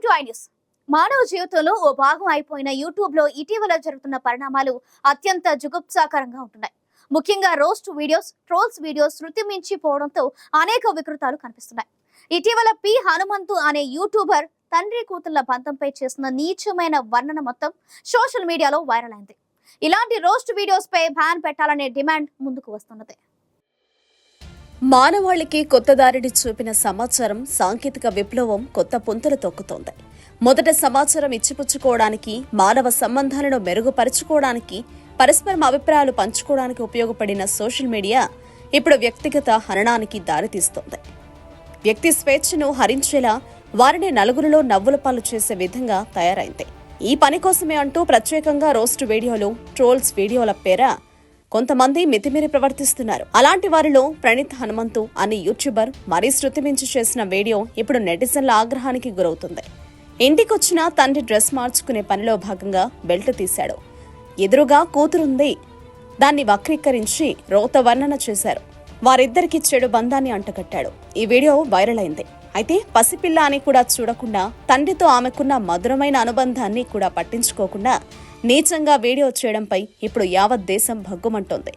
Welcome to I news మానవ జీవితంలో ఓ భాగం అయిపోయిన యూట్యూబ్లో ఇటీవల జరుగుతున్న పరిణామాలు అత్యంత జుగుప్సాకరంగా ఉంటున్నాయి. ముఖ్యంగా రోస్ట్ వీడియోస్ ట్రోల్స్ వీడియోస్ శృతి మించి పోవడంతో అనేక వికృతాలు కనిపిస్తున్నాయి. ఇటీవల పి. హనుమంతు అనే యూట్యూబర్ తండ్రి కూతుళ్ళ బంధంపై చేసిన నీచమైన వర్ణన మొత్తం సోషల్ మీడియాలో వైరల్ అయింది. ఇలాంటి రోస్ట్ వీడియోస్ పై బ్యాన్ పెట్టాలనే డిమాండ్ ముందుకు వస్తున్నది. మానవాళికి కొత్త దారిని చూపిన సమాచారం సాంకేతిక విప్లవం కొత్త పుంతలు తొక్కుతోంది. మొదట సమాచారం ఇచ్చిపుచ్చుకోవడానికి మానవ సంబంధాలను మెరుగుపరుచుకోవడానికి పరస్పరం అభిప్రాయాలు పంచుకోవడానికి ఉపయోగపడిన సోషల్ మీడియా ఇప్పుడు వ్యక్తిగత హననానికి దారితీస్తోంది. వ్యక్తి స్వేచ్ఛను హరించేలా వారిని నలుగురిలో నవ్వుల పాలు చేసే విధంగా తయారైంది. ఈ పని కోసమే అంటూ ప్రత్యేకంగా రోస్ట్ వీడియోలు ట్రోల్స్ వీడియోల పేర కొంతమంది మితిమీరి ప్రవర్తిస్తున్నారు. అలాంటి వారిలో ప్రణీత్ హనుమంతు అనే యూట్యూబర్ మరీ శృతి మించి చేసిన వీడియో ఇప్పుడు నెటిజన్ల ఆగ్రహానికి గురవుతుంది. ఇంటికొచ్చిన తండ్రి డ్రెస్ మార్చుకునే పనిలో భాగంగా బెల్ట్ తీశాడు. ఎదురుగా కూతురుంది. దాన్ని వక్రీకరించి రోత వర్ణన చేశారు. వారిద్దరికి చెడు బంధాన్ని అంటగట్టాడు. ఈ వీడియో వైరల్ అయింది. అయితే పసిపిల్ల అని కూడా చూడకుండా తండ్రితో ఆమెకున్న మధురమైన అనుబంధాన్ని కూడా పట్టించుకోకుండా నీచంగా వీడియో చేయడంపై ఇప్పుడు యావత్ దేశం భగ్గుమంటోంది.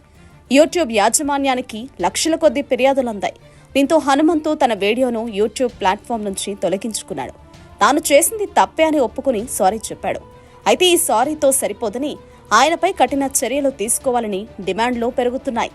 యూట్యూబ్ యాజమాన్యానికి లక్షల కొద్దీ ఫిర్యాదులందాయి. దీంతో హనుమంతు తన వీడియోను యూట్యూబ్ ప్లాట్ఫామ్ నుంచి తొలగించుకున్నాడు. తాను చేసింది తప్పే అని ఒప్పుకుని సారీ చెప్పాడు. అయితే ఈ సారీతో సరిపోదని ఆయనపై కఠిన చర్యలు తీసుకోవాలని డిమాండ్లు పెరుగుతున్నాయి.